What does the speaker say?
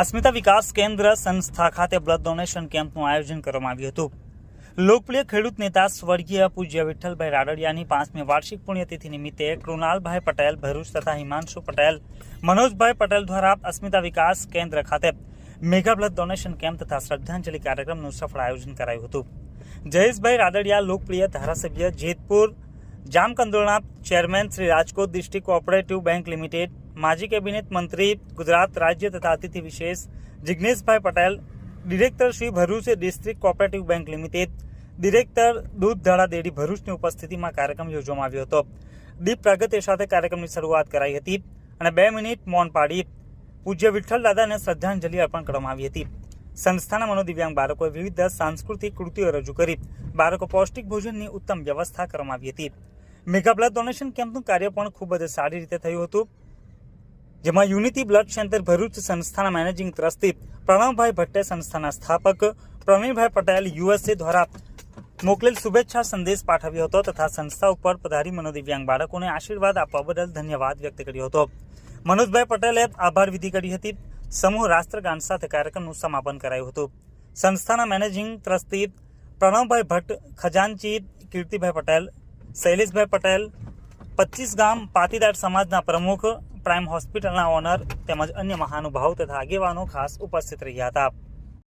અસ્મિતા વિકાસ કેન્દ્ર સંસ્થા ખાતે બ્લડ ડોનેશન કેમ્પનું આયોજન કરવામાં આવ્યું હતું. લોકપ્રિય ખેડૂત નેતા સ્વર્ગીય પૂજ્ય વિઠ્ઠલભાઈ રાડડિયાની પાંચમી વાર્ષિક પુણ્યતિથિ નિમિત્તે કૃણાલભાઈ પટેલ, ભરૂચ તથા હિમાંશુ પટેલ, મનોજભાઈ પટેલ દ્વારા અસ્મિતા વિકાસ કેન્દ્ર ખાતે મેગા બ્લડ ડોનેશન કેમ્પ તથા શ્રદ્ધાંજલિ કાર્યક્રમનું સફળ આયોજન કરાયું હતું. જયેશભાઈ રાદડિયા લોકપ્રિય ધારાસભ્ય Jetpur, જામકંદોળના chairman Shri Rajkot district cooperative bank limited માજી કેબિનેટ મંત્રી ગુજરાત રાજ્ય તથા અતિથિ વિશેષ Jigneshbhai Patel director Shri Bharuch district cooperative bank limited director Dudhdhara dairy ભરૂચની ઉપસ્થિતિમાં કાર્યક્રમ યોજવામાં આવ્યો હતો. દીપ પ્રાગત્ય સાથે કાર્યક્રમની શરૂઆત કરાઈ હતી અને બે મિનિટ મૌન પાડી પૂજ્ય વિઠ્ઠલ દાદાને શ્રદ્ધાંજલિ અર્પણ કરવામાં આવી હતી. સંસ્થાના મનોદિવ્યાંગ બાળકોએ વિવિધ સાંસ્કૃતિક કૃતિઓ રજૂ કરી બાળકો પૌષ્ટિક ભોજનની ઉત્તમ વ્યવસ્થા કરવામાં આવી હતી. મેગા ડોનેશન કેમ્પનું કાર્ય પણ ખૂબ જ સારી રીતે થયું હતું. જેમાં યુનિટી બ્લડ સેન્ટર ભરૂચ સંસ્થાના મેનેજિંગ ટ્રસ્ટી પ્રણવભાઈ ભટ્ટે સંસ્થાના સ્થાપક પ્રવીણભાઈ પટેલ યુએસએ દ્વારા મોકલેલ શુભેચ્છા સંદેશ પાઠવ્યો હતો તથા સંસ્થા ઉપર પધારી મનોદિવ્યાંગ બાળકોને આશીર્વાદ આપવા બદલ ધન્યવાદ વ્યક્ત કર્યો હતો. મનોજભાઈ પટેલે આભાર વિધિ કરી હતી. સમૂહ રાષ્ટ્રગાન સાથે કાર્યક્રમનું સમાપન કરાયું હતું. સંસ્થાના મેનેજિંગ ટ્રસ્ટી પ્રણવભાઈ ભટ્ટ, ખજાનચી કીર્તિભાઈ પટેલ, શૈલેષભાઈ પટેલ પચીસ ગામ પાટીદાર સમાજના પ્રમુખ, પ્રાઇમ હોસ્પિટલના ઓનર તેમજ અન્ય મહાનુભાવ તથા આગેવાનો ખાસ ઉપસ્થિત રહ્યા હતા.